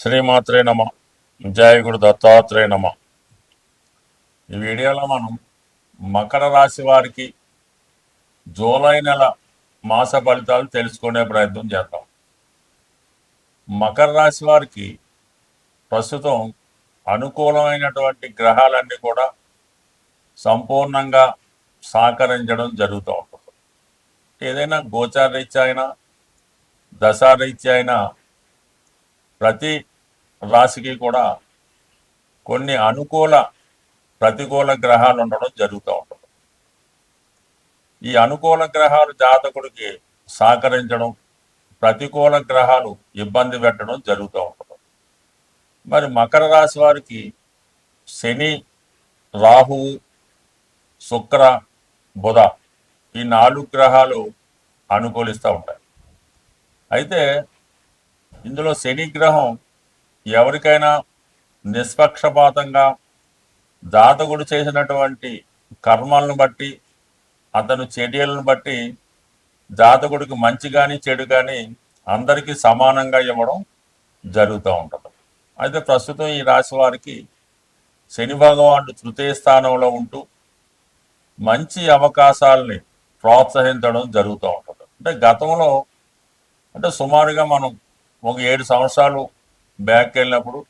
శ్రీమాత్రే నమ. జయగురు దత్తాత్రేయ నమ. ఈ వీడియోలో మనం మకర రాశి వారికి జూలై నెల మాస ఫలితాలు తెలుసుకునే ప్రయత్నం చేద్దాం. మకర రాశి వారికి ప్రస్తుతం అనుకూలమైనటువంటి గ్రహాలన్నీ కూడా సంపూర్ణంగా సహకరించడం జరుగుతూ ఉంటుంది. ఏదైనా గోచారరీత్యా అయినా దశారీత్యా అయినా ప్రతి రాశికి కూడా కొన్ని అనుకూల ప్రతికూల గ్రహాలు ఉండడం జరుగుతూ ఉంటుంది. ఈ అనుకూల గ్రహాలు జాతకుడికి సహకరించడం ప్రతికూల గ్రహాలు ఇబ్బంది పెట్టడం జరుగుతూ ఉంటుంది. మరి మకర రాశి వారికి శని రాహువు శుక్ర బుధ ఈ నాలుగు గ్రహాలు అనుకూలిస్తూ ఉంటాయి. అయితే ఇందులో శని గ్రహం ఎవరికైనా నిష్పక్షపాతంగా జాతకుడు చేసినటువంటి కర్మలను బట్టి అతను చర్యలను బట్టి జాతకుడికి మంచి కానీ చెడు కానీ అందరికీ సమానంగా ఇవ్వడం జరుగుతూ ఉంటుంది. అయితే ప్రస్తుతం ఈ రాశి వారికి శని భగవానుడు తృతీయ స్థానంలో ఉంటూ మంచి అవకాశాలని ప్రోత్సహించడం జరుగుతూ ఉంటుంది. అంటే గతంలో అంటే సుమారుగా మనం ఒక ఏడు సంవత్సరాలు బ్యాక్ వెళ్ళినప్పుడు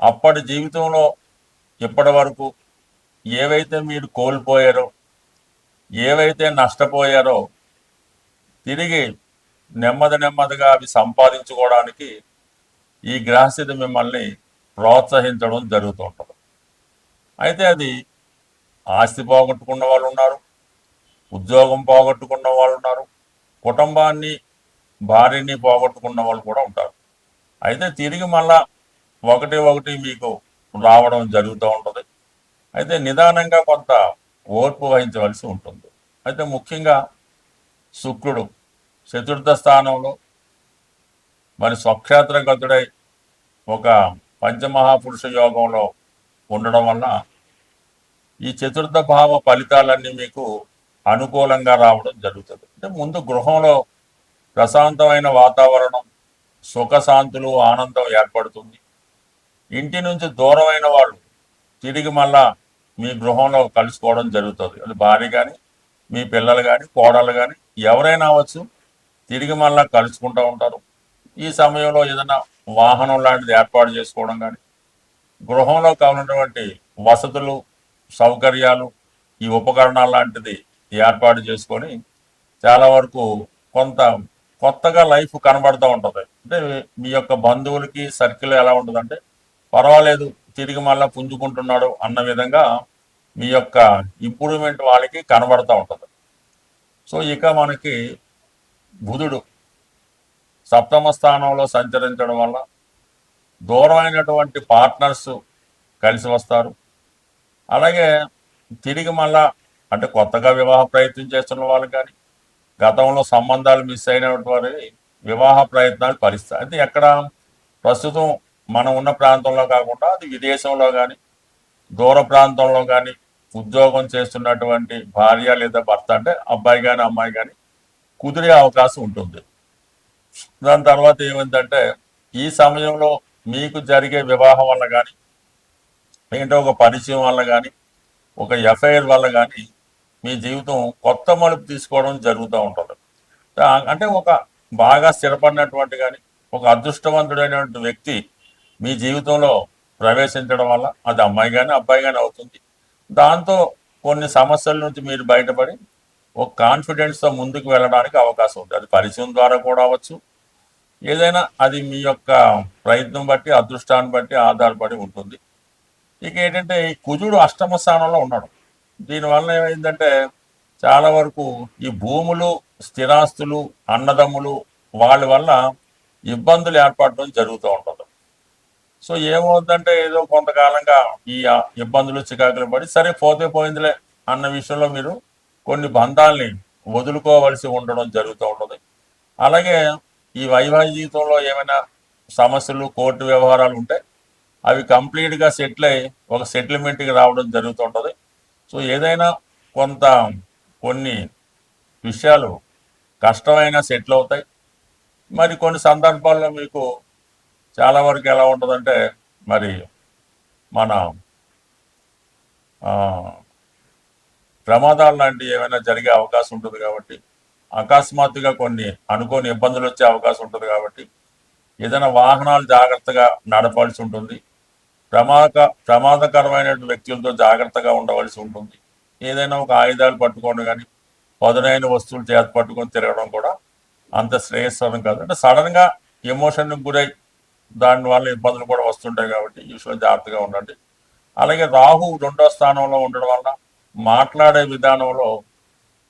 అప్పటి జీవితంలో ఇప్పటి వరకు ఏవైతే మీరు కోల్పోయారో ఏవైతే నష్టపోయారో తిరిగి నెమ్మది నెమ్మదిగా అవి సంపాదించుకోవడానికి ఈ గ్రహస్థితి మిమ్మల్ని ప్రోత్సహించడం జరుగుతుంటుంది. అయితే అది ఆస్తి పోగొట్టుకున్న వాళ్ళు ఉన్నారు ఉద్యోగం పోగొట్టుకున్న వాళ్ళు ఉన్నారు కుటుంబాన్ని భార్యని పోగొట్టుకున్న వాళ్ళు కూడా ఉంటారు. అయితే తిరిగి మళ్ళా ఒకటి ఒకటి మీకు రావడం జరుగుతూ ఉంటుంది. అయితే నిదానంగా కొంత ఓర్పు వహించవలసి ఉంటుంది. అయితే ముఖ్యంగా శుక్రుడు చతుర్థ స్థానంలో మరి స్వక్షేత్ర గతుడై ఒక పంచమహాపురుష యోగంలో ఉండడం వల్ల ఈ చతుర్థ భావ ఫలితాలన్నీ మీకు అనుకూలంగా రావడం జరుగుతుంది. అంటే ముందు గృహంలో ప్రశాంతమైన వాతావరణం సుఖశాంతులు ఆనందం ఏర్పడుతుంది. ఇంటి నుంచి దూరమైన వాళ్ళు తిరిగి మళ్ళా మీ గృహంలో కలుసుకోవడం జరుగుతుంది. అది భార్య కానీ మీ పిల్లలు కానీ కోడలు కానీ ఎవరైనా అవ్వచ్చు తిరిగి మళ్ళా కలుసుకుంటూ ఉంటారు. ఈ సమయంలో ఏదైనా వాహనం లాంటిది ఏర్పాటు చేసుకోవడం కానీ గృహంలో కావాలన్నటువంటి వసతులు సౌకర్యాలు ఈ ఉపకరణాలు లాంటిది ఏర్పాటు చేసుకొని చాలా వరకు కొంత కొత్తగా లైఫ్ కనబడుతూ ఉంటుంది. అంటే మీ యొక్క బంధువులకి సర్కిల్ ఎలా ఉంటుందంటే పర్వాలేదు తిరిగి మళ్ళీ పుంజుకుంటున్నాడు అన్న విధంగా మీ యొక్క ఇంప్రూవ్మెంట్ వాళ్ళకి కనబడుతూ ఉంటుంది. సో ఇక మనకి బుధుడు సప్తమ స్థానంలో సంచరించడం వల్ల దూరమైనటువంటి పార్ట్నర్స్ కలిసి వస్తారు. అలాగే తిరిగి మళ్ళా అంటే కొత్తగా వివాహ ప్రయత్నం చేస్తున్న వాళ్ళు కానీ గతంలో సంబంధాలు మిస్ అయినటువంటి వారి వివాహ ప్రయత్నాలు పరిస్థితి అయితే ఎక్కడ ప్రస్తుతం మనం ఉన్న ప్రాంతంలో కాకుండా అది విదేశంలో కానీ దూర ప్రాంతంలో కానీ ఉద్యోగం చేస్తున్నటువంటి భార్య లేదా భర్త అంటే అబ్బాయి కానీ అమ్మాయి కానీ కుదిరే అవకాశం ఉంటుంది. దాని తర్వాత ఏమైందంటే ఈ సమయంలో మీకు జరిగే వివాహం వల్ల కానీ ఏంటో ఒక పరిచయం వల్ల కానీ ఒక ఎఫ్ఐఆర్ వల్ల కానీ మీ జీవితం కొత్త మలుపు తీసుకోవడం జరుగుతూ ఉంటుంది. అంటే ఒక బాగా స్థిరపడినటువంటి కానీ ఒక అదృష్టవంతుడైనటువంటి వ్యక్తి మీ జీవితంలో ప్రవేశించడం వల్ల అది అమ్మాయి కానీ అబ్బాయి కానీ అవుతుంది. దాంతో కొన్ని సమస్యల నుంచి మీరు బయటపడి ఒక కాన్ఫిడెన్స్తో ముందుకు వెళ్ళడానికి అవకాశం ఉంది. అది పరిచయం ద్వారా కూడా అవ్వచ్చు. ఏదైనా అది మీ యొక్క ప్రయత్నం బట్టి అదృష్టాన్ని బట్టి ఆధారపడి ఉంటుంది. ఇక ఏంటంటే ఈ కుజుడు అష్టమ స్థానంలో ఉన్నాడు. దీనివల్ల ఏమైందంటే చాలా వరకు ఈ భూములు స్థిరాస్తులు అన్నదమ్ములు వాళ్ళ వల్ల ఇబ్బందులు ఏర్పడడం జరుగుతూ ఉంటుంది. సో ఏమవుతుందంటే ఏదో కొంతకాలంగా ఈ ఇబ్బందులు చికాకులు పడి సరే పోతే పోయిందిలే అన్న విషయంలో మీరు కొన్ని బంధాల్ని వదులుకోవలసి ఉండడం జరుగుతూ ఉంటుంది. అలాగే ఈ వైవాహిక జీవితంలో ఏమైనా సమస్యలు కోర్టు వ్యవహారాలు ఉంటే అవి కంప్లీట్గా సెటిల్ అయ్యి ఒక సెటిల్మెంట్కి రావడం జరుగుతుంటుంది సో ఏదైనా కొంత కొన్ని విషయాలు కష్టమైన సెటిల్ అవుతాయి. మరి కొన్ని సందర్భాల్లో మీకు చాలా వరకు ఎలా ఉంటుందంటే మరి మన ప్రమాదాలు లాంటివి ఏమైనా జరిగే అవకాశం ఉంటుంది కాబట్టి అకస్మాత్తుగా కొన్ని అనుకోని ఇబ్బందులు వచ్చే అవకాశం ఉంటుంది కాబట్టి ఏదైనా వాహనాలు జాగ్రత్తగా నడపాల్సి ఉంటుంది. ప్రమాద ప్రమాదకరమైన వ్యక్తులతో జాగ్రత్తగా ఉండవలసి ఉంటుంది. ఏదైనా ఒక ఆయుధాలు పట్టుకోవడం కానీ పదునైన వస్తువులు చేత పట్టుకొని తిరగడం కూడా అంత శ్రేయస్కరం కాదు. అంటే సడన్గా ఎమోషన్కి గురై దాని వల్ల ఇబ్బందులు కూడా వస్తుంటాయి కాబట్టి ఈ జాగ్రత్తగా ఉండండి. అలాగే రాహు రెండో స్థానంలో ఉండడం వల్ల మాట్లాడే విధానంలో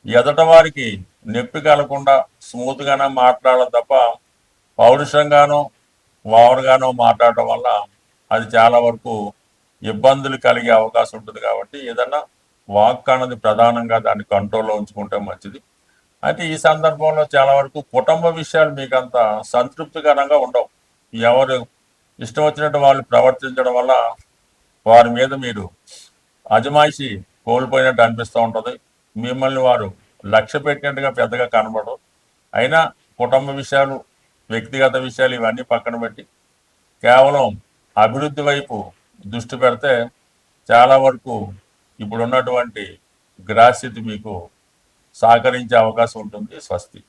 ఎదట వారికి నొప్పి కలగకుండా స్మూత్గానే మాట్లాడాలి తప్ప పౌరుషంగానో ఓవర్గానో మాట్లాడటం వల్ల అది చాలా వరకు ఇబ్బందులు కలిగే అవకాశం ఉంటుంది కాబట్టి ఏదన్నా వాక్ అన్నది ప్రధానంగా దాన్ని కంట్రోల్లో ఉంచుకుంటే మంచిది. అయితే ఈ సందర్భంలో చాలా వరకు కుటుంబ విషయాలు మీకు అంత సంతృప్తికరంగా ఉండవు. ఎవరు ఇష్టం వచ్చినట్టు వాళ్ళు ప్రవర్తించడం వల్ల వారి మీద మీరు అజమాయిషి కోల్పోయినట్టు అనిపిస్తూ ఉంటుంది. మిమ్మల్ని వారు లక్ష్య పెట్టినట్టుగా పెద్దగా కనబడరు. అయినా కుటుంబ విషయాలు వ్యక్తిగత విషయాలు ఇవన్నీ పక్కన పెట్టి కేవలం అభివృద్ధి వైపు దృష్టి పెడితే చాలా వరకు ఇప్పుడున్నటువంటి గ్రహస్థితి మీకు సహకరించే అవకాశం ఉంటుంది స్వస్తి.